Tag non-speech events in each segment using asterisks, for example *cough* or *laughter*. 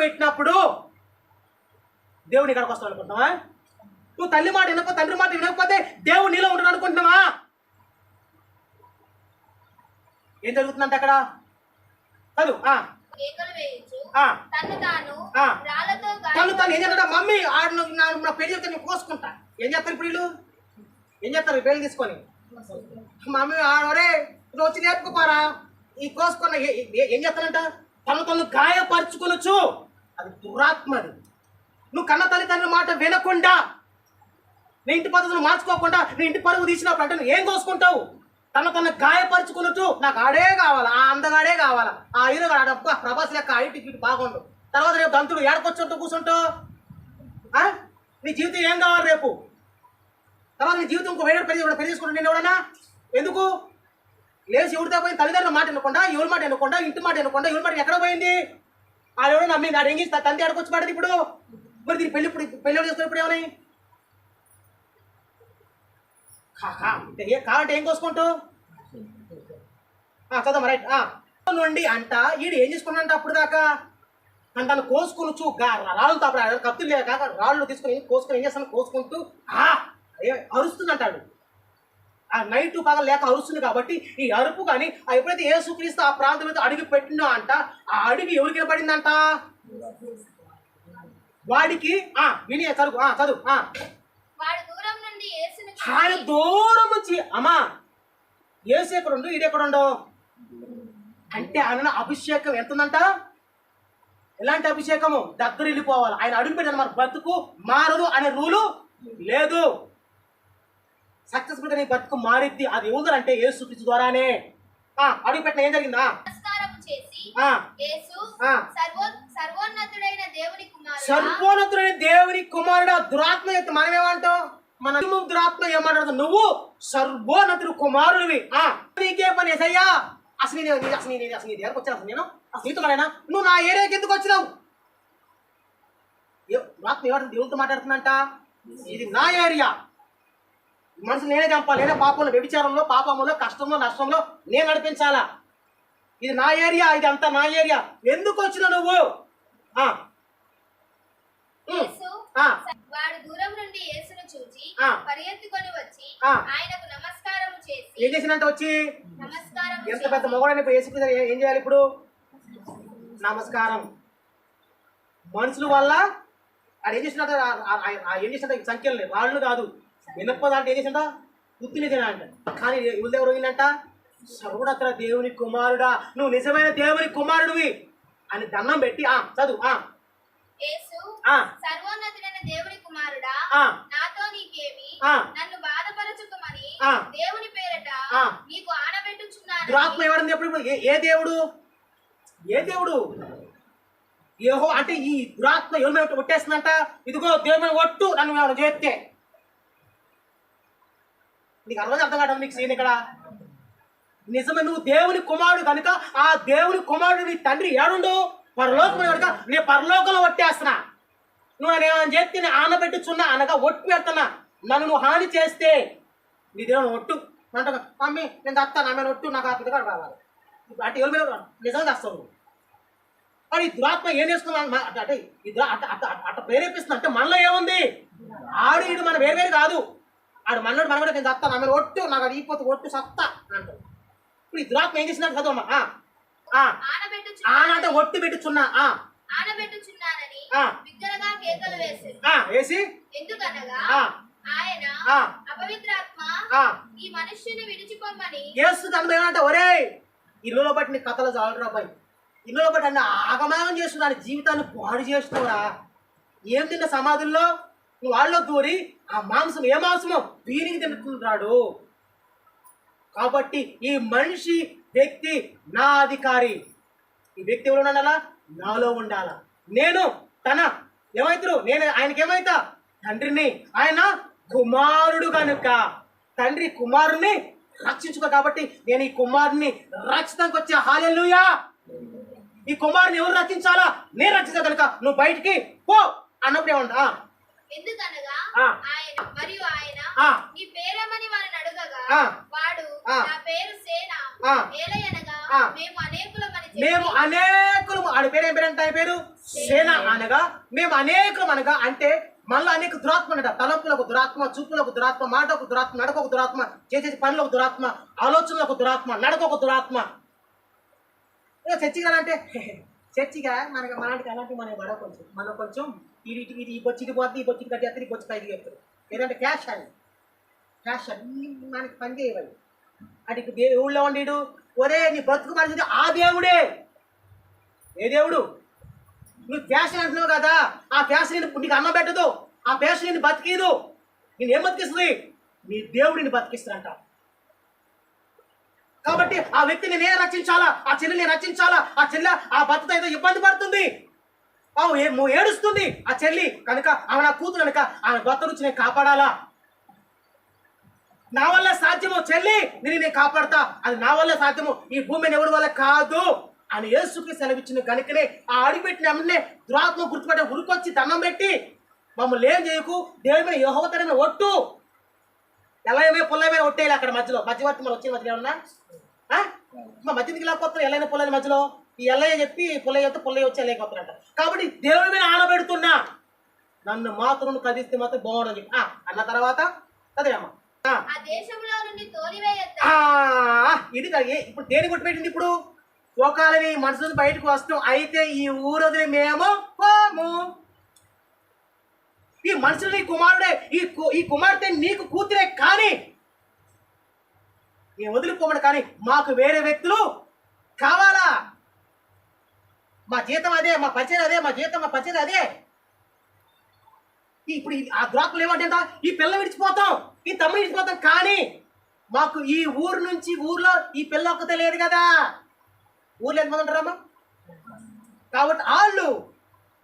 పెట్టినప్పుడు దేవుని ఇక్కడికి వస్తాడు అనుకుంటున్నావా? నువ్వు తల్లి మాట వినకపోతే తండ్రి మాట వినకపోతే దేవుడు నీలో ఉంటాడు అనుకుంటున్నావా? ఏం జరుగుతుందంటే అక్కడ? చదువు. తను తాను ఏం చేస్తాడు? మమ్మీ ఆడు నా పెళ్ళి చెప్తే నేను కోసుకుంటా. ఏం చేస్తారు ఇప్పుడు వీళ్ళు? ఏం చేస్తారు? పెళ్ళి తీసుకొని. మమ్మీ ఆడవరే నువ్వు వచ్చి నేర్పుకోపారా ఈ కోసుకున్న ఏ- చేస్తానంట తను తను గాయపరుచుకొనొచ్చు. అది దురాత్మది నువ్వు కన్న తల్లిదండ్రుల మాట వినకుండా నీ ఇంటి పద్ధతులు మార్చుకోకుండా నీ ఇంటి పరుగు తీసినప్పుడు అంటే నువ్వు ఏం కోసుకుంటావు తన తన గాయపరుచుకున్నట్టు నాకు ఆడే కావాలా? ఆ అందగాడే కావాలా? ఆ హీరో అబ్బా ప్రభాస్ లెక్క ఐటీ ఇటు బాగుండు. తర్వాత రేపు దంతుడు ఏడకొచ్చుంటూ కూర్చుంటావు నీ జీవితం ఏం కావాలి రేపు? తర్వాత నీ జీవితం ఇంకో వేరే పెళ్ళి పెళ్ళి చేసుకుంటా నేను ఎవడన్నా? ఎందుకు? లేచి ఎవరితో పోయి తల్లిదండ్రుల మాట ఎన్నుకుండా ఎవరి మాట ఎన్నుకుండా ఇంటి మాట ఎన్నుకుండా ఎవరి మాట ఎక్కడ పోయింది? ఆడెవడో నమ్మి నాడు ఏం తండ్రి ఆడకొచ్చి పడదు ఇప్పుడు? మరి దీని పెళ్ళి ఇప్పుడు పెళ్ళి ఎవరు ఇప్పుడు ఏమని? కా- కావాలంటే ఏం కోసుకుంటావు? ఆ, చదవమ్మా రైట్ నుండి అంట ఈడు ఏం చేసుకున్నాడంట అప్పుడు దాకా? తను తను కోసుకుని చూ రాళ్ళతో అప్పుడు కత్తులు లేక రాళ్ళు తీసుకుని కోసుకుని ఏం చేస్తాను కోసుకుంటూ అరుస్తుందంటాడు ఏ ఆ నైట్ పగలు లేక అరుస్తుంది కాబట్టి ఈ అరుపు కానీ ఎప్పుడైతే యేసుక్రీస్తు ఆ ప్రాంతంలో అడుగు పెట్టిందో అంట ఆ అడుగు ఎవరికి వినపడిందంట వాడికి ఆ విని చదువు ఆ చదువు ఆ. ఆయన దూరం వచ్చి అమ్మా ఏసు ఎక్కడుండు ఈడు ఎక్కడుండో అంటే ఆయన అభిషేకం ఎంత ఉందంట ఎలాంటి అభిషేకము? దగ్గర వెళ్ళిపోవాలి. ఆయన అడుగు పెట్టిన మన బతుకు మారదు అనే రూలు లేదు. సక్సెస్ఫుల్గా నీ బతుకు మారిద్ది. అది ఎవరంటే ఏసు క్రీస్తు ద్వారానే. ఆ, అడుగు పెట్టిన ఏం జరిగిందా? సర్వోన్నతుడైన దేవుని కుమారుడా. దురాత్మ యొక్క మనం ఏమంటాం మన దురాత్మ ఏమంటాడు? నువ్వు సర్వోన్నతుడు కుమారుడివి. నీకే పని ఏసయ్యా. అసలు నేను అసలు నేను అసలు నీ దగ్గరకు వచ్చాను అసలు నేను? అసలు నీతో మాట్లాడినా? నువ్వు నా ఏరియాకి ఎందుకు వచ్చినావు? ఏ- దురాత్మ ఏమంటుంది దేవుడితో మాట్లాడుతుందంట? ఇది నా ఏరియా. మనసు నేనే చంపాలి నేనే పాపంలో వ్యభిచారంలో పాపంలో కష్టంలో నష్టంలో నేను నడిపించాలా? ఇది నా ఏరియా ఇది అంతా నా ఏరియా. ఎందుకు వచ్చినావు నువ్వు. వాడు దూరం నుండి యేసును చూచి ఆ. పరిగెత్తుకొని వచ్చి. ఆయనకు చేసి ఏం చేసినంట వచ్చి? నమస్కారం ఎంత పెద్ద మొగడని ఏ- చేయాలి ఇప్పుడు? నమస్కారం. మనుషుల వల్ల ఆడు ఏం చేసినట్ట ఏం చేసినట్ట సంఖ్యలు లేవు. రాళ్ళు కాదు. వినప్ప దాంట్లో ఏం చేసింట గుర్తుని తినంట కానీ ఎవరి దగ్గర పోయిందంట సర్వుడక్కడ దేవుని కుమారుడా. నువ్వు నిజమైన దేవుని కుమారుడివి అని దండం పెట్టి ఆ చదువు ఆ. సర్వోన్నతుడైన దేవుని కుమారుడా ఆ. నాతో నీకేమి ఆ. నన్ను బాధపరచుకోమని ఆ. దేవుని పేరట ఆ. నీకు ఆనబెట్టుచున్నాను. దురాత్మ ఎవరిని ఎప్పుడు ఏ- దేవుడు? ఏ దేవుడు? ఏహో అంటే ఈ దురాత్మ ఎవరి కొట్టేస్తుందంట ఇదిగో దేవుని ఒట్టు నన్ను చేస్తే నీకు అర్థం అర్థం కావడం నీకు సీన్ ఇక్కడ? నిజమే నువ్వు దేవుని కుమారుడు కనుక ఆ దేవుని కుమారుడు నీ తండ్రి ఏడుండు? పరలోకం కనుక నీ పరలోకంలో ఒట్టేస్తున్నా. నువ్వు నేను ఏమైనా చేస్తే నేను ఆనబెట్టుచున్నా అనగా ఒట్టు పెడుతున్నా. నన్ను నువ్వు హాని చేస్తే నీ దేవుని ఒట్టు. అంట మమ్మీ నేను చస్తాను ఆమె ఒట్టు నాకు ఆ పిల్లగాడు రావాలి అంటే ఎవరి మీద నిజంగా తెస్తావు నువ్వు. మరి ఈ దురాత్మ ఏం చేసుకున్నాను అంటే ఈ అట్ట అట్ట ప్రేరేపిస్తుంది. అంటే మనలో ఏముంది? ఆడు ఇడు మన వేరు వేరు కాదు. ఆడు మనోడు మన కూడా నేను చస్తాను ఆమె ఒట్టు నాకు అది ఈపోతే ఒట్టు సత్తా అంటాడు. ఇప్పుడు ఈ దురాత్మ ఏం చేసినట్టు చదవమ్మా ఆ, ఆ, ఆనబెట్టుచు ఆ అంటే ఒట్టు పెట్టుచున్నా ఆనబెట్టుచున్నానని. బిగ్గరగా కేకలు వేసి? ఎందుకనగా. ఆయన. అపవిత్రాత్మ ఈ మనుష్యుని ఏమంటే ఒరే ఇల్లులో బట్టి నీ కథలు చాలరా బాయ్. ఇల్లులో బట్టి అన్న ఆగమాగం చేస్తూ దాని జీవితాన్ని పాడు చేస్తున్నావురా ఏం తిన్న సమాధుల్లో? నువ్వు వాళ్ళలో దూరి ఆ మాంసం ఏ మాంసమో వీరికి తింటున్నాడు కాబట్టి ఈ మనిషి వ్యక్తి నా అధికారి. ఈ వ్యక్తి ఎవరు ఉండాలా? నాలో ఉండాలా. నేను తన ఏమైతురు? నేను ఆయనకి ఏమైతా తండ్రిని. ఆయన కుమారుడు కనుక. తండ్రి కుమారుని రక్షించుకో. కాబట్టి నేను ఈ కుమారుని రక్షితానికి వచ్చే. హాలెలుయా ఈ కుమారుని ఎవరు రక్షించాలా? నేను రక్షించా కనుక. నువ్వు బయటికి పో. అన్నప్పుడు ఏమంటా? ఎందుకనగా. ఆయన మరియు ఆయన. నీ పేరేమని వారిని అడగగా ఆ. వాడు ఆ. నా పేరు సేన. ఏలయనగా. మేము అనేకులమని మేము అనేకులు ఆడి పేరు ఏం పేరు అంటే ఆయన పేరు సేన అనగా మేము అనేకులం అనగా అంటే మళ్ళీ అనేక దురాత్మ అనగా తలంపులకు దురాత్మ చూపులకు దురాత్మ మాటకు దురాత్మ నడకొక దురాత్మ చేసే పనులకు దురాత్మ ఆలోచనలకు దురాత్మ నడకొక దురాత్మ ఇక చర్చిగా అంటే *laughs* చర్చిగా మనకి మనకి అలాంటి మనకి పడ కొంచెం మనం కొంచెం ఇది ఇది ఈ బొచ్చికి పోద్ది ఈ బొచ్చికి కట్టేస్తారు ఈ బొచ్చి చెప్తారు ఏదంటే క్యాష్ అని క్యాష్ అన్ని మనకి పని చేయవాలి. అంటే దేవుళ్ళో ఉండేడు ఒరే నీ బ్రతుకు మనిషి ఆ దేవుడే! ఏ దేవుడు? నువ్వు ఫ్యాషన్ అంటున్నావు కదా ఆ ఫ్యాషన్ నేను నీకు అన్నం పెట్టదు ఆ ఫ్యాషన్ నేను బతికేదు నేను ఏం బతికిస్తుంది? నీ దేవుడు నిన్ను బతికిస్తానంట కాబట్టి ఆ వ్యక్తిని నేను రక్షించాలా? ఆ చెల్లెని రక్షించాలా? ఆ చెల్లె ఆ భర్త ఏదో ఇబ్బంది పడుతుంది? పావు ఏ- మో- ఏడుస్తుంది. ఆ చెల్లి కనుక ఆమె నా కూతురు కనుక ఆమె భర్త నుంచి నేను కాపాడాలా? నా వల్ల సాధ్యము చెల్లి? నేను నేను కాపాడతా. అది నా వల్ల సాధ్యము. ఈ భూమిని ఎవరి వల్ల కాదు? అని యేసుకి సెలవిచ్చిన కనుకనే ఆ అడిగిపెట్టిన అమ్మనే దురాత్మ గుర్తుపెట్టే ఉరికొచ్చి దండం పెట్టి మమ్మల్ని ఏం చేయకు? దేవుడి మీద యహోవతరమైన ఒట్టు. ఎల్లయమే పుల్లమే ఒట్టేయాలి అక్కడ మధ్యలో. మధ్యవర్తి మనం వచ్చే మధ్యలో ఏమన్నా? ఆ? మా మధ్యకి లేకపోతే ఎల్లైన పుల్లని మధ్యలో? ఈ ఎల్లయ్య చెప్పి పుల్లయ్య చెప్తే పుల్లయ్య వచ్చి ఎల్లయ్య కొత్తరంట కాబట్టి దేవుడి మీద ఆనబెడుతున్నా నన్ను మాత్రం కదిస్తే మాత్రం బాగుండని చెప్పి. అన్న తర్వాత కదమ్మా ఇది ఇప్పుడు దేని కొట్టుపెట్టింది ఇప్పుడు? ఒకవేళ ఈ మనుషులు బయటకు వస్తాం అయితే ఈ ఊరు వదిలి మేము పోము. ఈ మనుషులు నీ కుమారుడే ఈ ఈ కుమార్తె నీకు కూతురే కానీ ఈ వదిలిపోమని కానీ మాకు వేరే వ్యక్తులు కావాలా? మా జీతం అదే మా పరిచయం అదే మా జీతం మా పరిచయం అదే. ఈ- ఇప్పుడు ఆ ద్రాకులు ఏమంటే ఈ పిల్ల విడిచిపోతాం ఈ తమ్ముడు విడిచిపోతాం కానీ మాకు ఈ ఊరు నుంచి ఊర్లో ఈ పిల్ల ఒక్కతే లేదు కదా. ఊర్లో ఎంతమంది ఉంటారమ్మా? కాబట్టి వాళ్ళు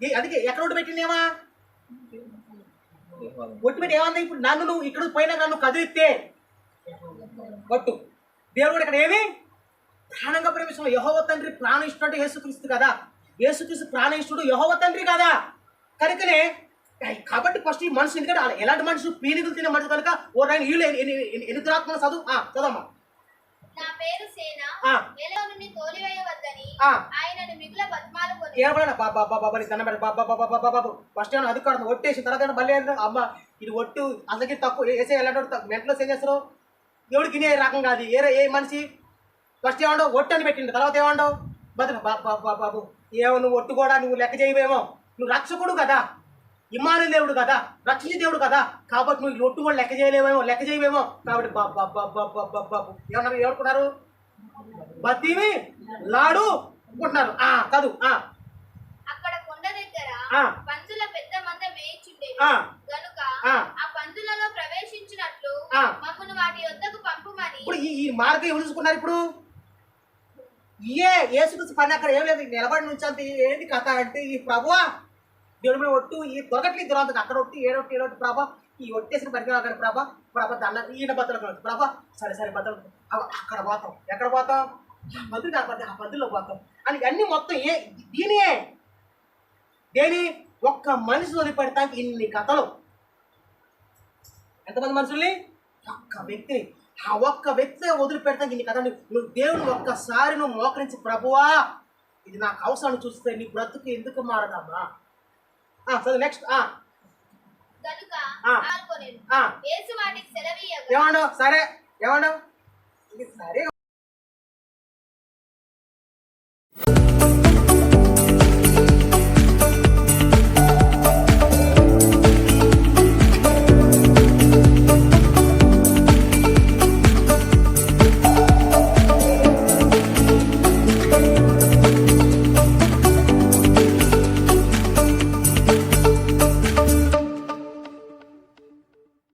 అందుకే ఎక్కడ ఒట్టు పెట్టిందేమా ఒట్టు పెట్టి ఏమన్నా ఇప్పుడు నన్ను నువ్వు ఇక్కడ పోయినా నన్ను కదిలిస్తే ఒట్టు. దేవుడు ఇక్కడ ఏమి? ప్రాణంగా ప్రేమిస్తున్నావు యహోవ తండ్రి ప్రాణిష్ఠుడు యేసుక్రీస్తు కదా. యేసుక్రీస్తు ప్రాణిష్ఠుడు యహోవ తండ్రి కదా. కనుకనే కాబట్టి ఫస్ట్ ఈ మనిషి ఎందుకంటే ఎలాంటి మనిషి పీనికలు తినే మనిషి కనుక ఓ రాయన వీళ్ళు ఎన్ని- దురాత్మలు చదువు? నా పేరు సేన. తోలివేయవద్దని. ఆయనను మిగుల కొని. ఏడబడిన బాబా బాబా బాబా నీ దండం పెడతా బాబా బాబా బాబా బాబు ఫస్ట్ ఏమన్నా అది కాదు ఒట్టేసి తర్వాత ఏంటో, అమ్మ ఇది ఒట్టు అందరికి తక్కువ. వేసే ఎలాంటి మెంట్లో ఏం చేస్తారు? ఎవడు తినే రకం కాదు. ఏ ఏ మనిషి? ఫస్ట్ ఏమండవు ఒట్టు అని పెట్టిండు. తర్వాత ఏమండవు బతుకు బాబా బాబా బాబు. ఏమో నువ్వు ఒట్టు కూడా నువ్వు లెక్క చేయవేమో. నువ్వు రక్షకుడు కదా. ఇమాను దేవుడు కదా. రక్షించే దేవుడు కదా. కాబట్టి నువ్వు ఒట్టు కూడా లెక్క చేయలేవేమో లెక్క చేయవేమో. కాబట్టి బాబా బాబా బాబా బాబు ఏమన్నారు ఏమనుకున్నారు బతీవి లాడు అనుకుంటున్నారు. ఆ చదువు ఆ. అక్కడ కొండ దగ్గర ఆ. పందుల పెద్ద మంద మేయిచుండేవి ఆ. గనుక ఆ. ఆ పందులలో ప్రవేశించినట్లు ఆ. మమ్మను వాటి యొద్దకు పంపుమని ఇప్పుడు ఈ ఈ మార్గం ఎవరు చూసుకున్నారు ఇప్పుడు? ఏ ఏసుకృష్ణ పని అక్కడ ఏం లేదు. నిలబడి నుంచి అంత ఏంటి కథ అంటే ఈ ప్రభువా? దేవుడి మీద ఒట్టు ఈ దొరకట్లేదు దురాంతకు అక్కడ ఒట్టి ఏడొట్టి ఏడొట్టి ప్రభా ఈ ఒట్టేసిన పరికరం అక్కడ ప్రభా. ప్రభా దాన్న ఈయన బద్దలు ప్రభా సరే సరే బద్దలు. అవ- అక్కడ పోతాం. ఎక్కడ పోతాం? ఆ పందులు కాకపోతే ఆ పద్ధతిలో పోతాం. అని అన్ని మొత్తం ఏ దీనియే. దేని? ఒక్క మనిషి వదిలిపెడతానికి ఇన్ని కథలు. ఎంతమంది మనుషుల్ని? ఒక్క వ్యక్తిని. ఆ ఒక్క వ్యక్తి వదిలిపెడతానికి ఇన్ని కథలు నువ్వు దేవుని ఒక్కసారి నువ్వు మోకరించి ప్రభువా ఇది నాకు అవసరాన్ని చూస్తే నీ బ్రతుకు ఎందుకు మారదమ్మా? చదువు నెక్స్ట్ సరే. ఏమండవు ఇది సరే.